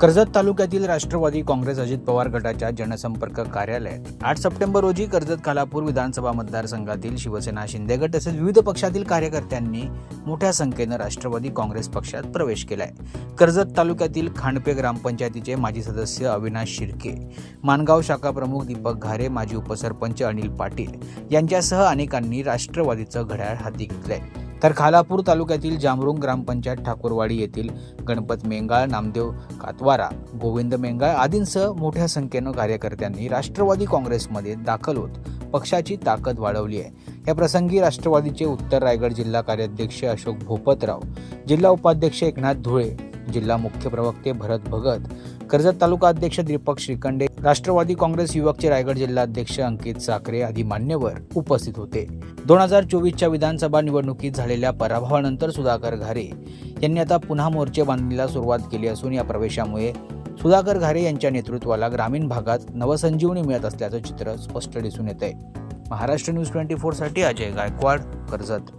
कर्जत तालुक्यातील राष्ट्रवादी काँग्रेस अजित पवार गटाच्या जनसंपर्क कार्यालयात आठ सप्टेंबर रोजी कर्जत खालापूर विधानसभा मतदारसंघातील शिवसेना शिंदे गट तसेच विविध पक्षातील कार्यकर्त्यांनी मोठ्या संख्येनं राष्ट्रवादी काँग्रेस पक्षात प्रवेश केलाय. कर्जत तालुक्यातील खांडपे ग्रामपंचायतीचे माजी सदस्य अविनाश शिर्के मानगाव शाखा प्रमुख दीपक घारे माजी उपसरपंच अनिल पाटील यांच्यासह अनेकांनी राष्ट्रवादीचं घड्याळ हाती घेतलंय. तर खालापूर तालुक्यातील जामरुंग ग्रामपंचायत ठाकूरवाडी येथील गणपत मेंगाळ नामदेव कातवारा गोविंद मेंगाळ आदींसह मोठ्या संख्येनं कार्यकर्त्यांनी राष्ट्रवादी काँग्रेसमध्ये दाखल होत पक्षाची ताकद वाढवली आहे. या प्रसंगी राष्ट्रवादीचे उत्तर रायगड जिल्हा कार्याध्यक्ष अशोक भोपतराव जिल्हा उपाध्यक्ष एकनाथ धुळे जिल्हा मुख्य प्रवक्ते भरत भगत. कर्जत तालुका अध्यक्ष दीपक श्रीखंडे राष्ट्रवादी काँग्रेस युवकचे रायगड जिल्हाध्यक्ष अंकित साखरे आदी मान्यवर उपस्थित होते. दोन हजार चोवीसच्या विधानसभा निवडणुकीत झालेल्या पराभवानंतर सुधाकर घारे यांनी आता पुन्हा मोर्चे बांधणीला सुरुवात केली असून या प्रवेशामुळे सुधाकर घारे यांच्या नेतृत्वाला ग्रामीण भागात नवसंजीवनी मिळत असल्याचं चित्र स्पष्ट दिसून येत आहे महाराष्ट्र न्यूज ट्वेंटी फोरसाठी अजय गायकवाड कर्जत.